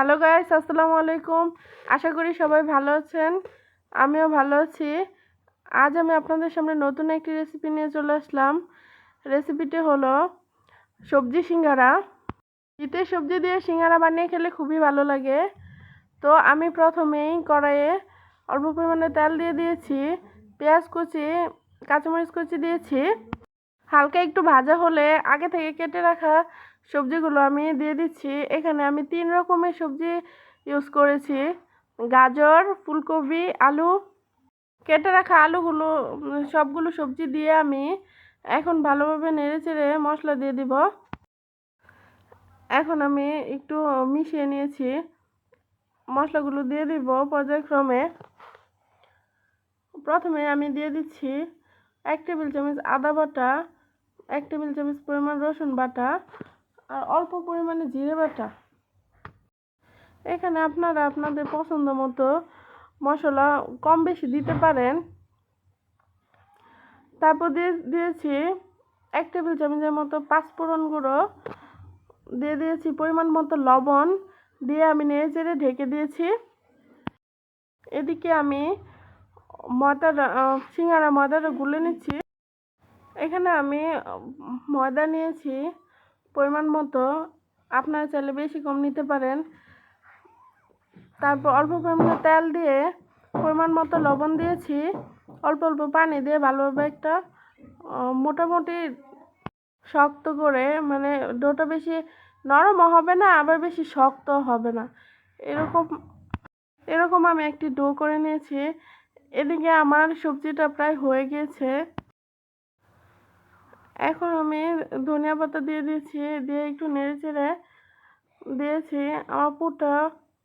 Hello guys আসসালামু আলাইকুম। আশা করি সবাই ভালো আছেন। আমিও ভালো আছি। আজ আমি আপনাদের সামনে নতুন একটি রেসিপি নিয়ে চলে আসলাম। রেসিপিটি হলো সবজি সিঙ্গারা। শীতের সবজি দিয়ে সিঙ্গারা বানিয়ে খেলে খুবই ভালো লাগে। তো আমি প্রথমেই কড়াইয়ে অল্প পরিমাণে তেল দিয়ে দিয়েছি, পেঁয়াজ কুচি, কাঁচামরিচ কুচি দিয়েছি। হালকা একটু ভাজা হলে আগে থেকে কেটে রাখা সবজিগুলো আমি দিয়ে দিচ্ছি। এখানে আমি তিন রকমের সবজি ইউজ করেছি। গাজর, ফুলকপি, আলু। কেটে রাখা আলুগুলো সবগুলো সবজি দিয়ে আমি এখন ভালোভাবে নেড়ে চেড়ে মশলা দিয়ে দিব। এখন আমি একটু মিশিয়ে নিয়েছি। মশলাগুলো দিয়ে দিব পর্যায়ক্রমে। প্রথমে আমি দিয়ে দিচ্ছি এক টেবিল চামচ আদা বাটা। এক টেবিল চামচ পরিমাণ রসুন বাটা আর অল্প পরিমাণে জিরে বাটা। এখানে আপনারা আপনাদের পছন্দ মতো মশলা কম বেশি দিতে পারেন। তারপর দিয়ে দিয়েছি এক টেবিল চামচের মতো পাঁচফোড়ন গুঁড়ো। দিয়ে দিয়েছি পরিমাণ মতো লবণ। দিয়ে আমি নেড়ে ঢেকে দিয়েছি। এদিকে আমি ময়দাটা সিঙ্গারা ময়দাটা গুলে নিচ্ছি। এখানে আমি ময়দা নিয়েছি পরিমাণ মতো। আপনারা চাইলে বেশি কম নিতে পারেন। তারপর অল্প পরিমাণে তেল দিয়ে পরিমাণ মতো লবণ দিয়েছি। অল্প অল্প পানি দিয়ে ভালোভাবে একটা মোটামুটি শক্ত করে মানে ডোটা বেশি নরমও হবে না, আবার বেশি শক্ত হবে না। এরকম এরকম আমি একটি ডো করে নিয়েছি। এদিকে আমার সবজিটা প্রায় হয়ে গিয়েছে। এখন আমি ধনিয়া পাতা দিয়ে দিয়েছি, দিয়ে একটু নেড়ে চেড়ে দিয়েছি। আমার পুরটা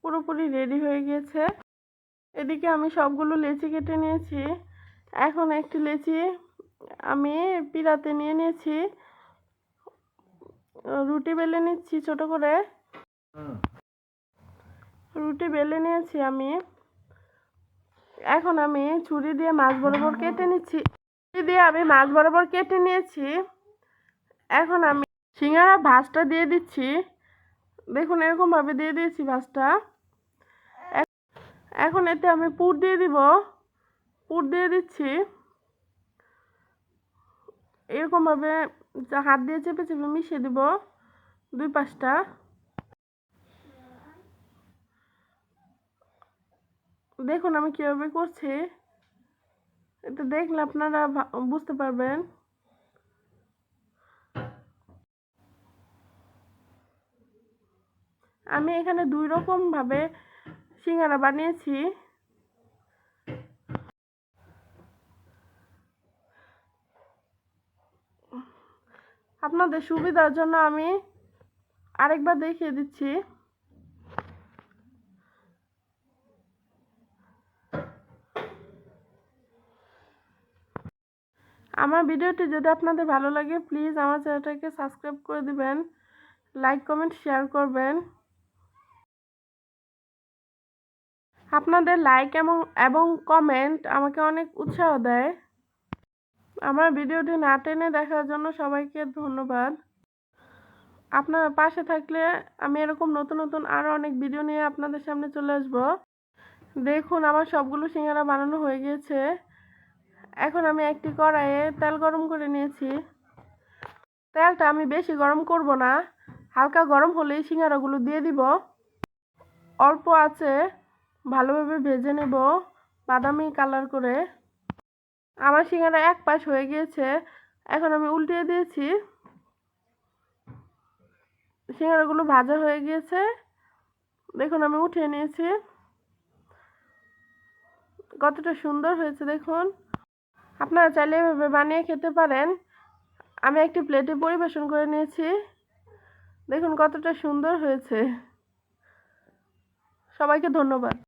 পুরোপুরি রেডি হয়ে গিয়েছে। এদিকে আমি সবগুলো লেচি কেটে নিয়েছি। এখন একটি লেচি আমি পিড়াতে নিয়ে নিয়েছি। রুটি বেলে নিচ্ছি ছোট করে। রুটি বেলে নিয়েছি আমি। এখন আমি ছুরি দিয়ে মাছ বরাবর কেটে নিচ্ছি। দিয়ে আমি মাছ বরাবর কেটে নিয়েছি। এখন আমি সিঙ্গারা ভাজটা দিয়ে দিচ্ছি। দেখুন, এরকমভাবে দিয়ে দিয়েছি ভাজটা। এখন এতে আমি পুর দিয়ে দিব। পুর দিয়ে দিচ্ছি। এরকমভাবে হাত দিয়ে চেপে চেপে মিশিয়ে দিব দুই পাঁচটা দেখুন আমি কীভাবে করছি। এটা দেখলে আপনারা বুঝতে পারবেন। আমি এখানে দুই রকম ভাবে সিঙ্গারা বানিয়েছি। আপনাদের সুবিধার জন্য আমি আরেকবার দেখিয়ে দিচ্ছি। আমার ভিডিওটি যদি আপনাদের ভালো লাগে প্লিজ আমার চ্যানেলটাকে সাবস্ক্রাইব করে দিবেন লাইক কমেন্ট শেয়ার করবেন। আপনাদের লাইক এবং এবং কমেন্ট আমাকে অনেক উৎসাহ দেয়। আমার ভিডিওটি না টেনে দেখার জন্য সবাইকে ধন্যবাদ। আপনার পাশে থাকলে আমি এরকম নতুন নতুন আরও অনেক ভিডিও নিয়ে আপনাদের সামনে চলে আসব। দেখুন, আমার সবগুলো সিঙ্গারা বানানো হয়ে গিয়েছে। এখন আমি একটি কড়াইয়ে তেল গরম করে নিয়েছি। তেলটা আমি বেশি গরম করব না। হালকা গরম হলেই সিঙ্গারাগুলো দিয়ে দিব। অল্প আছে, ভালোভাবে ভেজে নেব বাদামি কালার করে। আমার সিঙ্গারা এক পাশ হয়ে গিয়েছে, এখন আমি উল্টিয়ে দিয়েছি। সিঙ্গারাগুলো ভাজা হয়ে গিয়েছে, দেখুন আমি উঠিয়ে নিয়েছি। কতটা সুন্দর হয়েছে দেখুন। আপনারা চাইলে এভাবে বানিয়ে খেতে পারেন। আমি একটি প্লেটে পরিবেশন করে নিয়েছি। দেখুন কতটা সুন্দর হয়েছে। সবাইকে ধন্যবাদ।